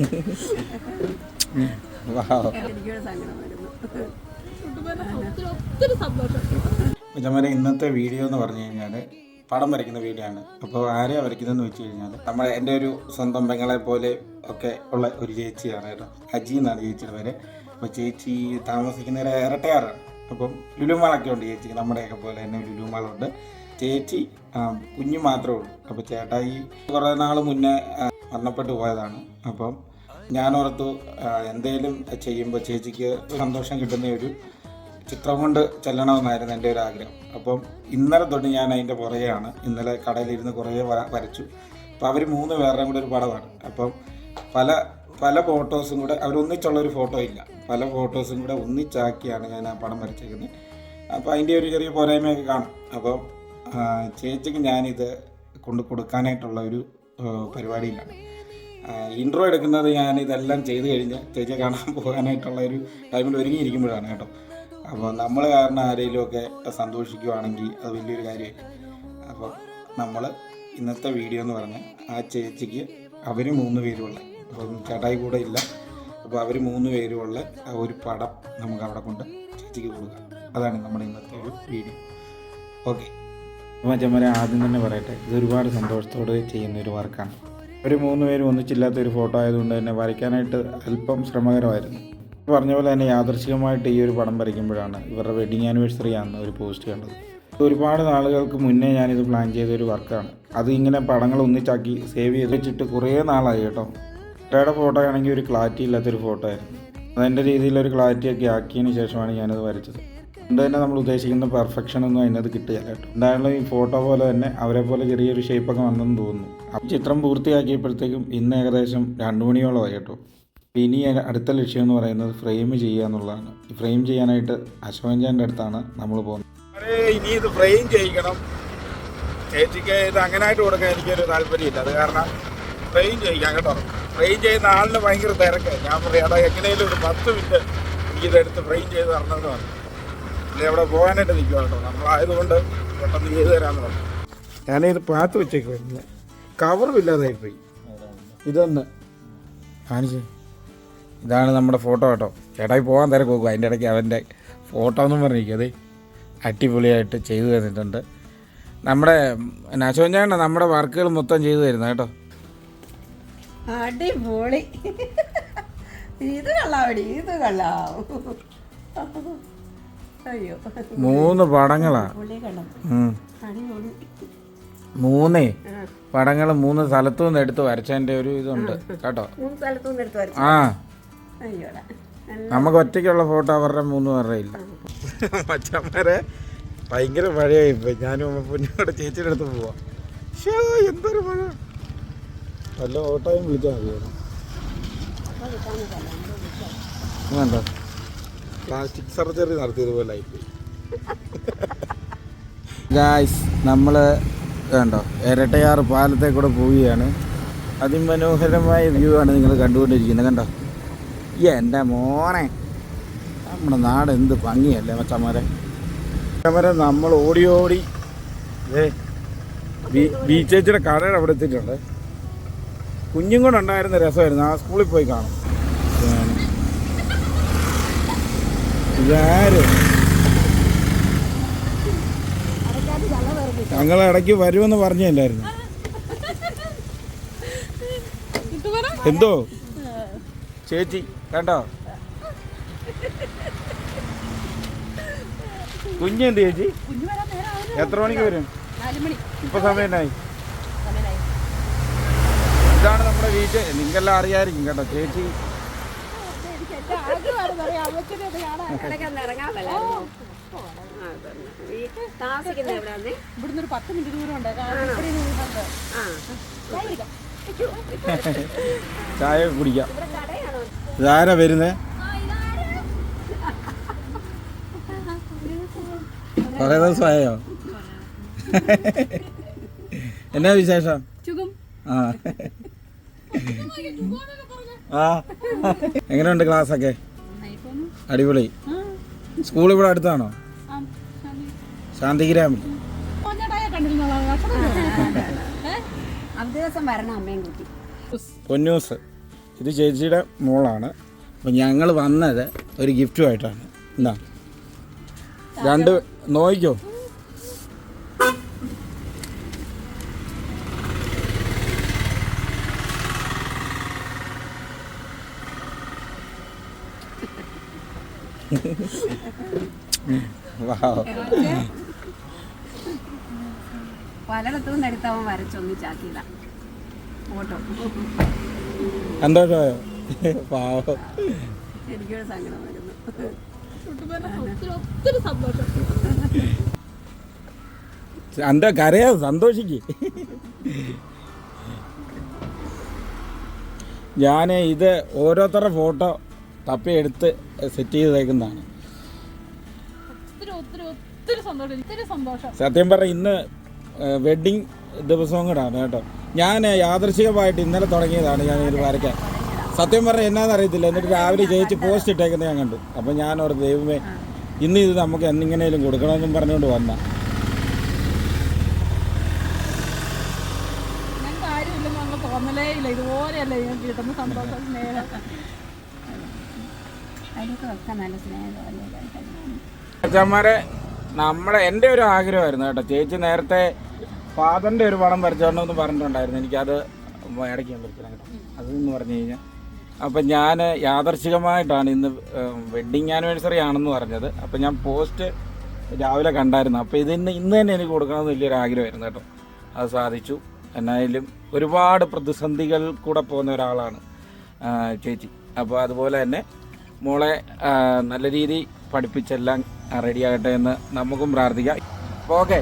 ചമ്മര ഇന്നത്തെ വീഡിയോ എന്ന് പറഞ്ഞു കഴിഞ്ഞാൽ പടം വരയ്ക്കുന്ന വീഡിയോ ആണ്. അപ്പോൾ ആരെയാണ് വരയ്ക്കുന്നതെന്ന് വെച്ച് കഴിഞ്ഞാൽ നമ്മൾ എന്റെ ഒരു സ്വന്തം പെങ്ങളെ പോലെ ഒക്കെ ഉള്ള ഒരു ചേച്ചിയാണ് കേട്ടോ. അജി എന്നാണ് ചേച്ചിയുടെ പേര്. അപ്പോൾ ചേച്ചി താമസിക്കുന്ന ഇരട്ടയാറാണ്. അപ്പം ലുലുമാളൊക്കെ ഉണ്ട് ചേച്ചിക്ക്. നമ്മുടെയൊക്കെ പോലെ തന്നെ ലുലുമാളുണ്ട് ചേച്ചി കുഞ്ഞു മാത്രമേ ഉള്ളൂ. അപ്പോൾ ചേട്ടായി കുറേ നാൾ മുന്നേ മരണപ്പെട്ടു പോയതാണ്. അപ്പം ഞാനോർത്തു എന്തേലും ചെയ്യുമ്പോൾ ചേച്ചിക്ക് സന്തോഷം കിട്ടുന്ന ഒരു ചിത്രം കൊണ്ട് ചെല്ലണമെന്നായിരുന്നു എന്റെ ഒരു ആഗ്രഹം. അപ്പം ഇന്നലെ തൊട്ട് ഞാൻ അതിന്റെ പുറകെയാണ്. ഇന്നലെ കടയിലിരുന്ന് കുറേ വര- വരച്ചു. അപ്പോൾ അവർ മൂന്ന് പേരുടെയും കൂടെ ഒരു പടമാണ്. അപ്പം പല പല ഫോട്ടോസും കൂടെ അവരൊന്നിച്ചുള്ള ഒരു ഫോട്ടോ ഇല്ല. പല ഫോട്ടോസും കൂടെ ഒന്നിച്ചാക്കിയാണ് ഞാൻ ആ പടം വരച്ചേക്കുന്നത്. അപ്പോൾ അതിന്റെ ഒരു ചെറിയ പോരായ്മയൊക്കെ കാണും. അപ്പോൾ ചേച്ചിക്ക് ഞാനിത് കൊണ്ട് കൊടുക്കാനായിട്ടുള്ള ഒരു പരിപാടിയിലാണ്. ഇൻട്രോ എടുക്കുന്നത് ഞാൻ ഇതെല്ലാം ചെയ്ത് കഴിഞ്ഞ് ചേച്ചിയെ കാണാൻ പോകാനായിട്ടുള്ള ഒരു ടൈമിൽ ഒരുങ്ങിയിരിക്കുമ്പോഴാണ് കേട്ടോ. അപ്പോൾ നമ്മൾ കാരണം ആരെങ്കിലുമൊക്കെ സന്തോഷിക്കുവാണെങ്കിൽ അത് വലിയൊരു കാര്യമായി അപ്പോൾ നമ്മൾ ഇന്നത്തെ വീഡിയോ എന്ന് പറഞ്ഞാൽ ആ ചേച്ചിക്ക് അവർ മൂന്ന് പേരുമുള്ള അപ്പം ചേട്ടായി കൂടെ ഇല്ല. അപ്പോൾ അവർ മൂന്ന് പേരുള്ള ആ ഒരു പടം നമുക്ക് അവിടെ കൊണ്ട് ചേച്ചിക്ക് കൊടുക്കാം. അതാണ് നമ്മുടെ ഇന്നത്തെ ഒരു വീഡിയോ ഓക്കെ മച്ചന്മാരെ ആദ്യം തന്നെ പറയട്ടെ ഇത് ഒരുപാട് സന്തോഷത്തോടെ ചെയ്യുന്ന ഒരു വർക്കാണ് ഒരു മൂന്ന് പേരും ഒന്നിച്ചില്ലാത്ത ഒരു ഫോട്ടോ ആയതുകൊണ്ട് തന്നെ വരയ്ക്കാനായിട്ട് അല്പം ശ്രമകരമായിരുന്നു. പറഞ്ഞ പോലെ തന്നെ യാദർശികമായിട്ട് ഈ ഒരു പടം വരയ്ക്കുമ്പോഴാണ് ഇവരുടെ വെഡിങ് ആനിവേഴ്സറി ആണ് ഒരു പോസ്റ്റ് കണ്ടത്. ഒരുപാട് നാളുകൾക്ക് മുന്നേ ഞാനിത് പ്ലാൻ ചെയ്ത ഒരു വർക്കാണ്. അത് ഇങ്ങനെ പടങ്ങൾ ഒന്നിച്ചാക്കി സേവ് ചെയ്ത് വെച്ചിട്ട് കുറേ നാളായി കേട്ടോ. കുട്ടിയുടെ ഫോട്ടോ ആണെങ്കിൽ ഒരു ക്ലാരിറ്റി ഇല്ലാത്തൊരു ഫോട്ടോ ആയിരുന്നു. അതെന്റെ രീതിയിൽ ഒരു ക്ലാരിറ്റി ഒക്കെ ആക്കിയതിന് ശേഷമാണ് ഞാനത് വരച്ചത്. അതുകൊണ്ട് തന്നെ നമ്മൾ ഉദ്ദേശിക്കുന്ന പെർഫെക്ഷൻ ഒന്നും അതിനകത്ത് കിട്ടുകയില്ല കേട്ടോ. എന്തായാലും ഈ ഫോട്ടോ പോലെ തന്നെ അവരെ പോലെ ചെറിയൊരു ഷേപ്പൊക്കെ വന്നെന്ന് തോന്നുന്നു. ചിത്രം പൂർത്തിയാക്കിയപ്പോഴത്തേക്കും ഇന്ന് ഏകദേശം രണ്ട് മണിയോളമായി കേട്ടോ. ഇനി അടുത്ത ലക്ഷ്യം എന്ന് പറയുന്നത് ഫ്രെയിം ചെയ്യുക എന്നുള്ളതാണ്. ഈ ഫ്രെയിം ചെയ്യാനായിട്ട് അശോകൻചാന്റെ അടുത്താണ് നമ്മൾ പോകുന്നത്. ഇനി ഇത് ഫ്രെയിം ചെയ്യിക്കണം. ചേച്ചിക്ക് ഇത് അങ്ങനായിട്ട് കൊടുക്കാൻ എനിക്കൊരു താല്പര്യമില്ല. അത് കാരണം ഫ്രെയിം ചെയ്യിക്കാം കേട്ടോ. ഫ്രെയിം ചെയ്യുന്ന ആളിന് ഭയങ്കര തിരക്ക്. ഞാൻ പറയാം എങ്ങനെയും ഒരു പത്ത് മിനിറ്റ് എനിക്കിതെടുത്ത് ഫ്രെയിം ചെയ്ത് തരണമെന്ന് പറഞ്ഞു. ഇല്ല അവിടെ പോകാനായിട്ട് നിൽക്കുക കേട്ടോ. നമ്മളായതുകൊണ്ട് പെട്ടെന്ന് ചെയ്ത് തരാമെന്ന് പറഞ്ഞു. ഞാനിത് പാത്ത് വെച്ചേക്കുവായിരുന്നു കവറും ഇല്ലാതായിപ്പോയി. ഇതൊന്ന് കാണിച്ച്. ഇതാണ് നമ്മുടെ ഫോട്ടോ കേട്ടോ. ചേട്ടായി പോകാൻ തരം നോക്കും. അതിന്റെ ഇടയ്ക്ക് അവന്റെ ഫോട്ടോ എന്നും പറഞ്ഞിരിക്കും അത് അടിപൊളിയായിട്ട് ചെയ്തു തന്നിട്ടുണ്ട്. നമ്മുടെ നശോഞ്ഞാണ് നമ്മുടെ വർക്കുകൾ മൊത്തം ചെയ്തു തരുന്നത് കേട്ടോ. അടിപൊളി. ഇത് കള്ളാവടി ഇത് കള്ളാവും അയ്യോ. മൂന്ന് പടങ്ങളാ. മൂന്നേ? പടങ്ങൾ മൂന്ന് സ്ഥലത്തു നിന്ന് എടുത്ത് വരച്ചതിന്റെ ഒരു ഇതുണ്ട്. കേട്ടോ? മൂന്ന് സ്ഥലത്തുനിന്ന് എടുത്ത് വരച്ചു ആ. നമുക്ക് ഒറ്റയ്ക്കുള്ള ഫോട്ടോ അവരുടെ മൂന്ന് പേരുടെ ഇല്ല മച്ചന്മാരെ ഭയങ്കര മഴയായി പോയി ഞാനും പൊന്നോടെ ചേച്ചിയുടെ അടുത്ത് പോവാ. ഷോ എന്തൊരു മഴ. നല്ല ഓട്ടോയും വിളിച്ചാൽ മതിയായിരുന്നു. വേണ്ട പ്ലാസ്റ്റിക് സർജറി നടത്തിയതുപോലെ ഗായ്സ് നമ്മൾ വേണ്ടോ ഇരട്ടയാറ് പാലത്തെ കൂടെ പോവുകയാണ്. അതിമനോഹരമായ വ്യൂ ആണ് നിങ്ങൾ കണ്ടുകൊണ്ടിരിക്കുന്നത് കണ്ടോ? ഈ എന്റെ മോനെ. നമ്മുടെ നാട് എന്ത് ഭംഗിയല്ലേ മച്ചന്മാരെ മച്ചന്മാരെ നമ്മൾ ഓടി ഓടി ബീച്ചേച്ചിയുടെ കടയുടെ അവിടെ എത്തിയിട്ടുണ്ട്. കുഞ്ഞും ഉണ്ടായിരുന്ന രസമായിരുന്നു ആ സ്കൂളിൽ പോയി കാണും ഇതാണ്. ഇതാര്? ഞങ്ങൾ ഇടയ്ക്ക് വരുമെന്ന് പറഞ്ഞില്ലായിരുന്നു. എന്തോ? ചേച്ചി കണ്ടോ? കുഞ്ഞെന്ത് ചേച്ചി? എത്ര മണിക്ക് വരും? ഇപ്പൊ സമയം എന്നായി ഇതാണ് നമ്മുടെ വീട്ട് നിങ്ങൾക്കെല്ലാം അറിയായിരിക്കും കേട്ടോ ചേച്ചി. അമ്മച്ചിനെ കാണാൻ. ഇടയ്ക്കൊന്ന് ഇറങ്ങാൻ. ഈ എവിടെയാന്നേ? ഇവിടുന്ന് ഒരു പത്ത് മിനിറ്റ് ദൂരമുണ്ട് കാഞ്ഞിരപ്പടി ഉണ്ട്. ആ. ചായ കുടിക്കാം. ചായ കുടിക്കാം ഇവിടെ കടയാണോ? ഇതാരാ വരുന്നേ? കുറേ ദിവസമായോ എന്നാ വിശേഷം? ചുഗം. ആ. ആ. എങ്ങനെയുണ്ട് ക്ലാസ് ഒക്കെ. അടിപൊളി. സ്കൂൾ ഇവിടെ അടുത്താണോ. ശാന്തിഗ്രാമിൽ. പൊന്നൂസ് ഇത് ചേച്ചിയുടെ മോളാണ്. അപ്പം ഞങ്ങൾ വന്നത് ഒരു ഗിഫ്റ്റുമായിട്ടാണ്. എന്താ? രണ്ട് നോയിക്കോ? പലയിടത്തു നിന്ന് എടുത്തവൻ വരച്ചൊന്നിച്ചാക്കിയതാ ഫോട്ടോ. സന്തോഷമായോ പാവം എനിക്കൊരു സങ്കടം വരുന്നു. എന്താ കരയാ സന്തോഷിക്ക്? ഞാൻ ഇത് ഓരോരുത്തരുടെ ഫോട്ടോ തപ്പി എടുത്ത് സെറ്റ് ചെയ്തേക്കുന്നതാണ്. സത്യം പറഞ്ഞ ഇന്ന് വെഡിങ് ദിവസവും കൂടാണ് കേട്ടോ. ഞാൻ യാദൃശികമായിട്ട് ഇന്നലെ തുടങ്ങിയതാണ് ഞാൻ ഇത് വരയ്ക്കാൻ സത്യം പറഞ്ഞാൽ എന്നാന്ന് അറിയത്തില്ല. എന്നിട്ട് രാവിലെ ജയിച്ച് പോസ്റ്റ് ഇട്ടേക്കുന്നത് ഞാൻ കണ്ടു. അപ്പം ഞാൻ ഓർത്ത് ദൈവമേ ഇന്ന് ഇത് നമുക്ക് എന്നിങ്ങനെയും കൊടുക്കണമെന്നും പറഞ്ഞുകൊണ്ട് വന്ന. ഇതുപോലെയല്ലേ ഞാൻ കിട്ടുന്ന സന്തോഷം സ്നേഹം. സ്നേഹമല്ലേ അച്ഛന്മാരെ നമ്മുടെ എന്റെ ഒരു ആഗ്രഹമായിരുന്നു കേട്ടോ. ചേച്ചി നേരത്തെ ഫാദറിന്റെ ഒരു പടം വരച്ചോണ്ടെന്ന് പറഞ്ഞിട്ടുണ്ടായിരുന്നു. എനിക്കത് ഇടയ്ക്ക് കേട്ടോ. അതെന്ന് പറഞ്ഞു കഴിഞ്ഞാൽ അപ്പം ഞാൻ യാദർശികമായിട്ടാണ് ഇന്ന് വെഡ്ഡിങ് ആനിവേഴ്സറി ആണെന്ന് പറഞ്ഞത്. അപ്പം ഞാൻ പോസ്റ്റ് രാവിലെ കണ്ടായിരുന്നു. അപ്പോൾ ഇതിന്ന് ഇന്ന് തന്നെ എനിക്ക് കൊടുക്കണമെന്ന് വലിയൊരു ആഗ്രഹമായിരുന്നു കേട്ടോ. അത് സാധിച്ചു. എന്നായാലും ഒരുപാട് പ്രതിസന്ധികൾ കൂടെ പോകുന്ന ഒരാളാണ് ചേച്ചി. അപ്പോൾ അതുപോലെ തന്നെ മോളെ നല്ല രീതി പഠിപ്പിച്ചെല്ലാം റെഡിയാകട്ടെ എന്ന് നമുക്കും പ്രാർത്ഥിക്കാം. ഓക്കെ.